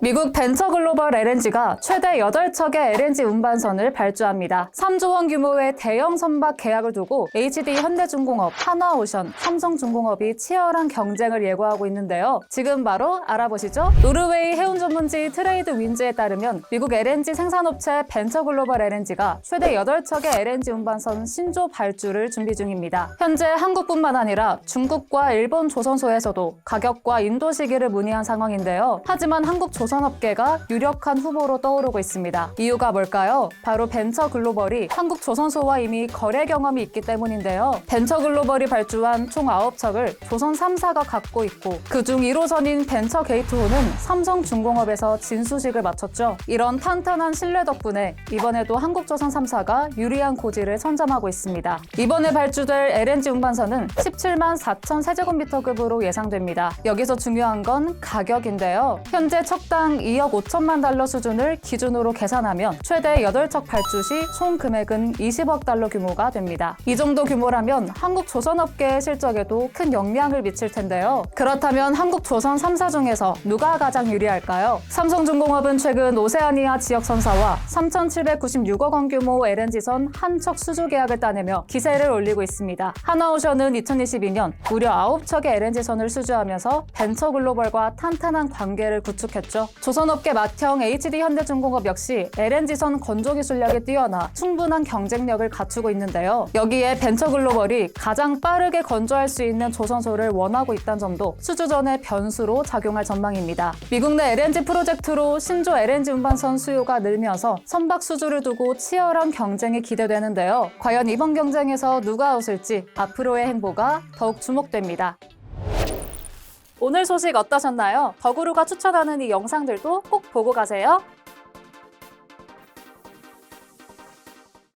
미국 벤처글로벌 LNG가 최대 8척의 LNG 운반선을 발주합니다. 3조 원 규모의 대형 선박 계약을 두고 HD 현대중공업, 한화오션, 삼성중공업이 치열한 경쟁을 예고하고 있는데요. 지금 바로 알아보시죠. 노르웨이 해운 전문지 트레이드 윈즈에 따르면 미국 LNG 생산업체 벤처글로벌 LNG가 최대 8척의 LNG 운반선 신조 발주를 준비 중입니다. 현재 한국뿐만 아니라 중국과 일본 조선소에서도 가격과 인도 시기를 문의한 상황인데요. 하지만 한국 조 선업계가 유력한 후보로 떠오르고 있습니다. 이유가 뭘까요? 바로 벤처 글로벌이 한국 조선소와 이미 거래 경험이 있기 때문인데요. 벤처 글로벌이 발주한 총 9척을 조선 3사가 갖고 있고 그중 1호선인 벤처 게이트호는 삼성중공업에서 진수식을 마쳤죠. 이런 탄탄한 신뢰 덕분에 이번에도 한국조선 3사가 유리한 고지를 선점하고 있습니다. 이번에 발주될 LNG 운반선은 17만 4천 세제곱미터급으로 예상됩니다. 여기서 중요한 건 가격인데요. 현재 척당 2억 5천만 달러 수준을 기준으로 계산하면 최대 8척 발주 시 총 금액은 20억 달러 규모가 됩니다. 이 정도 규모라면 한국 조선업계의 실적에도 큰 영향을 미칠 텐데요. 그렇다면 한국 조선 3사 중에서 누가 가장 유리할까요? 삼성중공업은 최근 오세아니아 지역 선사와 3,796억 원 규모 LNG선 한척 수주 계약을 따내며 기세를 올리고 있습니다. 하나오션은 2022년 무려 9척의 LNG선을 수주하면서 벤처 글로벌과 탄탄한 관계를 구축했죠. 조선업계 맏형 HD 현대중공업 역시 LNG선 건조 기술력이 뛰어나 충분한 경쟁력을 갖추고 있는데요. 여기에 벤처글로벌이 가장 빠르게 건조할 수 있는 조선소를 원하고 있다는 점도 수주 전의 변수로 작용할 전망입니다. 미국 내 LNG 프로젝트로 신조 LNG 운반선 수요가 늘면서 선박 수주를 두고 치열한 경쟁이 기대되는데요. 과연 이번 경쟁에서 누가 웃을지 앞으로의 행보가 더욱 주목됩니다. 오늘 소식 어떠셨나요? 더구루가 추천하는 이 영상들도 꼭 보고 가세요.